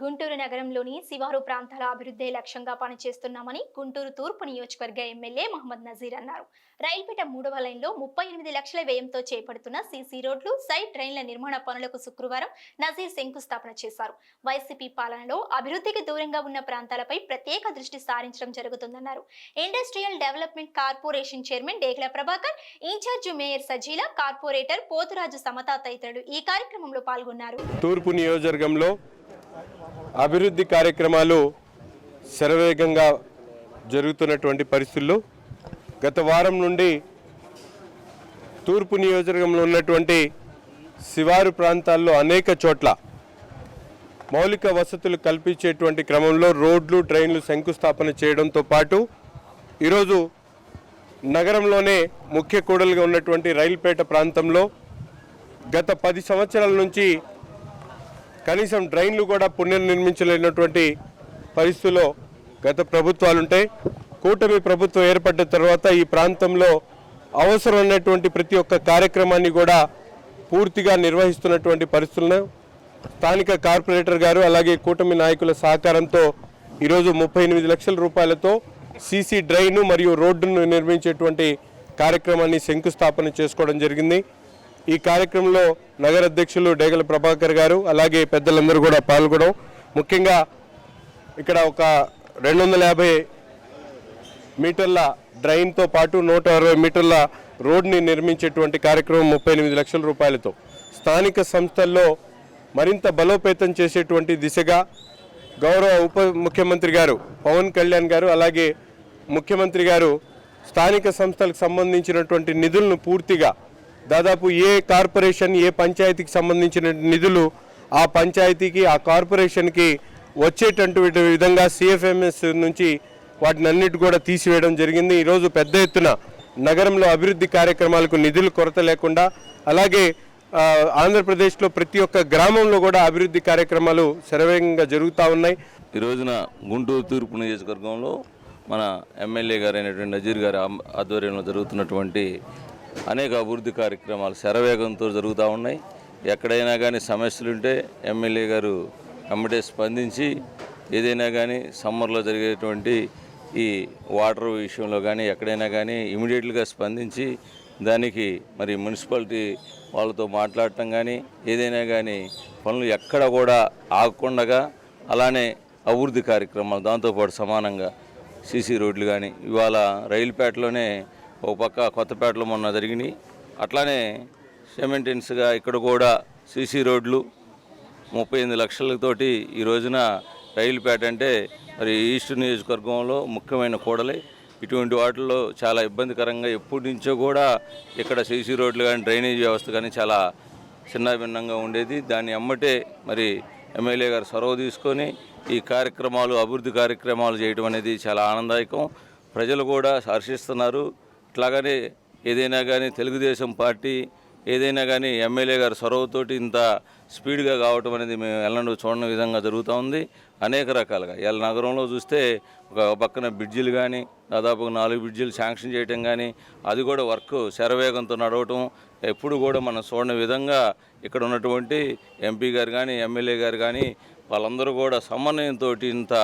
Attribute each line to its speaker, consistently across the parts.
Speaker 1: గుంటూరు నగరంలోని శివారు ప్రాంతాల అభివృద్ధి లక్ష్యంగా పనిచేస్తున్నామని గుంటూరు తూర్పు నియోజకవర్గ ఎమ్మెల్యే మహమ్మద్ నజీర్ అన్నారు. రైల్పేట మూడవ లైన్లో ముప్పై ఎనిమిది లక్షల వ్యయంతో చేపడుతున్న సీసీ రోడ్లు సైడ్ ట్రైన్ల నిర్మాణ పనులకు శుక్రవారం నజీర్ శంకుస్థాపన చేశారు. వైసీపీ పాలనలో అభివృద్ధికి దూరంగా ఉన్న ప్రాంతాలపై ప్రత్యేక దృష్టి సారించడం జరుగుతుందన్నారు. Industrial development corporation chairman Degala Prabhakar incharge mayor Sajeela corporator Poturaju Samata తదితరులు ఈ కార్యక్రమంలో పాల్గొన్నారు.
Speaker 2: తూర్పు నియోజకవర్గంలో అభివృద్ధి కార్యక్రమాలు శరవేగంగా జరుగుతున్నటువంటి పరిస్థితుల్లో గత వారం నుండి తూర్పు నియోజకవర్గంలో ఉన్నటువంటి శివారు ప్రాంతాల్లో అనేక చోట్ల మౌలిక వసతులు కల్పించేటువంటి క్రమంలో రోడ్లు ట్రైన్లు శంకుస్థాపన చేయడంతో పాటు ఈరోజు నగరంలోనే ముఖ్య కూడలుగా ఉన్నటువంటి రైల్పేట ప్రాంతంలో గత పది సంవత్సరాల నుంచి కనీసం డ్రైన్లు కూడా పునర్నిర్మించలేనటువంటి పరిస్థితుల్లో గత ప్రభుత్వాలు ఉంటాయి కూటమి ప్రభుత్వం ఏర్పడ్డ తర్వాత ఈ ప్రాంతంలో అవసరం ఉన్నటువంటి ప్రతి ఒక్క కార్యక్రమాన్ని కూడా పూర్తిగా నిర్వహిస్తున్నటువంటి పరిస్థితులను స్థానిక కార్పొరేటర్ గారు అలాగే కూటమి నాయకుల సహకారంతో ఈరోజు ముప్పై ఎనిమిది లక్షల రూపాయలతో సీసీ డ్రైను మరియు రోడ్డును నిర్మించేటువంటి కార్యక్రమాన్ని శంకుస్థాపన చేసుకోవడం జరిగింది. ఈ కార్యక్రమంలో నగర అధ్యక్షులు డేగల ప్రభాకర్ గారు అలాగే పెద్దలందరూ కూడా పాల్గొనడం. ముఖ్యంగా ఇక్కడ ఒక రెండు వందల యాభై మీటర్ల డ్రైన్తో పాటు నూట అరవై మీటర్ల రోడ్ని నిర్మించేటువంటి కార్యక్రమం ముప్పై ఎనిమిది లక్షల రూపాయలతో. స్థానిక సంస్థల్లో మరింత బలోపేతం చేసేటువంటి దిశగా గౌరవ ఉప ముఖ్యమంత్రి గారు పవన్ కళ్యాణ్ గారు అలాగే ముఖ్యమంత్రి గారు స్థానిక సంస్థలకు సంబంధించినటువంటి నిధులను పూర్తిగా దాదాపు ఏ కార్పొరేషన్ ఏ పంచాయతీకి సంబంధించిన నిధులు ఆ పంచాయతీకి ఆ కార్పొరేషన్కి వచ్చేటటువంటి విధంగా సిఎఫ్ఎంఎస్ నుంచి వాటిని అన్నిటి కూడా తీసివేయడం జరిగింది. ఈరోజు పెద్ద ఎత్తున నగరంలో అభివృద్ధి కార్యక్రమాలకు నిధులు కొరత లేకుండా అలాగే ఆంధ్రప్రదేశ్లో ప్రతి ఒక్క గ్రామంలో కూడా అభివృద్ధి కార్యక్రమాలు శరవేగంగా జరుగుతూ ఉన్నాయి.
Speaker 3: ఈ రోజున గుంటూరు తూర్పు నియోజకవర్గంలో మన ఎమ్మెల్యే గారైనటువంటి నజీర్ గారి ఆధ్వర్యంలో జరుగుతున్నటువంటి అనేక అభివృద్ధి కార్యక్రమాలు శరవేగంతో జరుగుతూ ఉన్నాయి. ఎక్కడైనా కానీ సమస్యలుంటే ఎమ్మెల్యే గారు కమిటీ స్పందించి ఏదైనా కానీ సమ్మర్లో జరిగేటువంటి ఈ వాటర్ విషయంలో కానీ ఎక్కడైనా కానీ ఇమీడియట్గా స్పందించి దానికి మరి మున్సిపాలిటీ వాళ్ళతో మాట్లాడటం కానీ ఏదైనా కానీ పనులు ఎక్కడ కూడా ఆగకుండా అలానే అభివృద్ధి కార్యక్రమాలు దాంతోపాటు సమానంగా సీసీ రోడ్లు కానీ ఇవాళ రైలుపేటలోనే ఒక పక్క కొత్తపేటలో మొన్న జరిగినాయి. అట్లానే సెమెంటెన్స్గా ఇక్కడ కూడా సీసీ రోడ్లు ముప్పై ఎనిమిది లక్షలతోటి ఈ రోజున రైలుపేట అంటే మరి ఈస్ట్ నియోజకవర్గంలో ముఖ్యమైన కూడలి. ఇటువంటి వాటిల్లో చాలా ఇబ్బందికరంగా ఎప్పటి నుంచో కూడా ఇక్కడ సీసీ రోడ్లు కానీ డ్రైనేజ్ వ్యవస్థ కానీ చాలా చిన్నభిన్నంగా ఉండేది. దాన్ని అమ్మటే మరి ఎమ్మెల్యే గారు చొరవ తీసుకొని ఈ కార్యక్రమాలు అభివృద్ధి కార్యక్రమాలు చేయడం అనేది చాలా ఆనందదాయకం. ప్రజలు కూడా హర్షిస్తున్నారు. అట్లాగనే ఏదైనా కానీ తెలుగుదేశం పార్టీ ఏదైనా కానీ ఎమ్మెల్యే గారి సొరవతోటి ఇంత స్పీడ్గా కావటం అనేది మేము ఎల్లనూ చూడని విధంగా జరుగుతూ ఉంది. అనేక రకాలుగా. ఇవాళ నగరంలో చూస్తే ఒక పక్కన బ్రిడ్జిలు కానీ దాదాపు నాలుగు బ్రిడ్జిలు శాంక్షన్ చేయటం కానీ అది కూడా వర్క్ శరవేగంతో నడవటం ఎప్పుడు కూడా మనం చూడని విధంగా ఇక్కడ ఉన్నటువంటి ఎంపీ గారు కానీ ఎమ్మెల్యే గారు కానీ వాళ్ళందరూ కూడా సమన్వయంతో ఇంత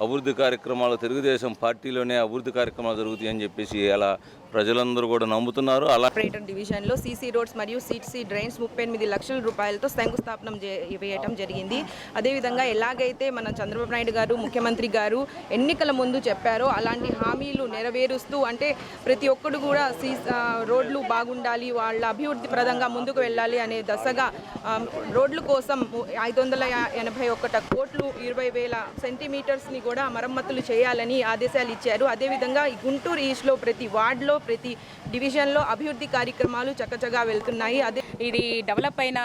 Speaker 3: అభివృద్ధి కార్యక్రమాలు తెలుగుదేశం పార్టీలోనే అభివృద్ధి కార్యక్రమాలు జరుగుతాయని చెప్పేసి అలా ప్రజలందరూ కూడా నమ్ముతున్నారు. అలా
Speaker 4: ఆపరేటర్ డివిజన్లో సీసీ రోడ్స్ మరియు సీసీ డ్రైన్స్ ముప్పై ఎనిమిది లక్షల రూపాయలతో శంకుస్థాపనం చే- వేయటం జరిగింది. అదేవిధంగా ఎలాగైతే మన చంద్రబాబు నాయుడు గారు ముఖ్యమంత్రి గారు ఎన్నికల ముందు చెప్పారో అలాంటి హామీలు నెరవేరుస్తూ అంటే ప్రతి ఒక్కరు కూడా సీ రోడ్లు బాగుండాలి వాళ్ళ అభివృద్ధి ప్రదంగా ముందుకు వెళ్ళాలి అనే దశగా రోడ్ల కోసం ఐదు వందల ఎనభై ఒకట కోట్లు ఇరవై వేల సెంటీమీటర్స్ని కూడా మరమ్మతులు చేయాలని ఆదేశాలు ఇచ్చారు. అదేవిధంగా ఈ గుంటూరు ఈస్ట్లో ప్రతి వార్డులో ప్రతి డివిజన్లో అభివృద్ధి కార్యక్రమాలు చక్కచగా వెళ్తున్నాయి. అదే
Speaker 5: ఇది డెవలప్ అయిన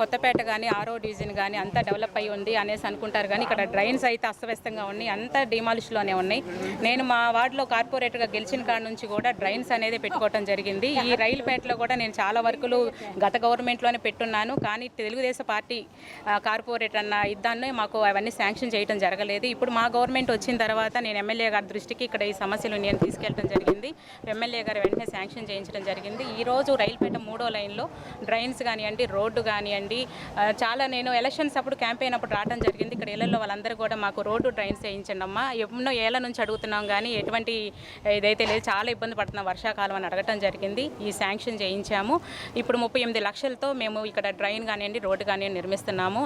Speaker 5: కొత్తపేట కానీ ఆరో డివిజన్ కానీ అంతా డెవలప్ అయి ఉంది అనేసి అనుకుంటారు. కానీ ఇక్కడ డ్రైన్స్ అయితే అస్తవ్యస్తంగా ఉన్నాయి. అంతా డిమాలిష్లోనే ఉన్నాయి. నేను మా వార్డులో కార్పొరేటర్గా గెలిచిన కాడ నుంచి కూడా డ్రైన్స్ అనేది పెట్టుకోవడం జరిగింది. ఈ రైలుపేటలో కూడా నేను చాలా వర్కులు గత గవర్నమెంట్లోనే పెట్టున్నాను. కానీ తెలుగుదేశం పార్టీ కార్పొరేటర్ అన్న ఇద్దాన్ని మాకు అవన్నీ శాంక్షన్ చేయడం జరగలేదు. ఇప్పుడు మా గవర్నమెంట్ వచ్చిన తర్వాత నేను ఎమ్మెల్యే గారి దృష్టికి ఇక్కడ ఈ సమస్యలు నేను తీసుకెళ్ళడం జరిగింది. ఎమ్మెల్యే గారు వెంటనే శాంక్షన్ చేయించడం జరిగింది. ఈ రోజు రైల్పేట మూడో లైన్లో డ్రైన్స్ కానివ్వండి రోడ్డు కానివ్వండి చాలా నేను ఎలక్షన్స్ అప్పుడు క్యాంపెయిన్ అప్పుడు రావడం జరిగింది. ఇక్కడ ఇళ్ళలో వాళ్ళందరూ కూడా మాకు రోడ్డు డ్రైన్స్ వేయించండి అమ్మా. ఎన్నో ఏళ్ళ నుంచి అడుగుతున్నాం కానీ ఎటువంటి ఇదైతే లేదు. చాలా ఇబ్బంది పడుతున్నాం. వర్షాకాలం అని అడగటం జరిగింది. ఈ శాంక్షన్ చేయించాము. ఇప్పుడు ముప్పై ఎనిమిది లక్షలతో మేము ఇక్కడ డ్రైన్ కానివ్వండి రోడ్డు కానివ్వండి నిర్మిస్తున్నాము.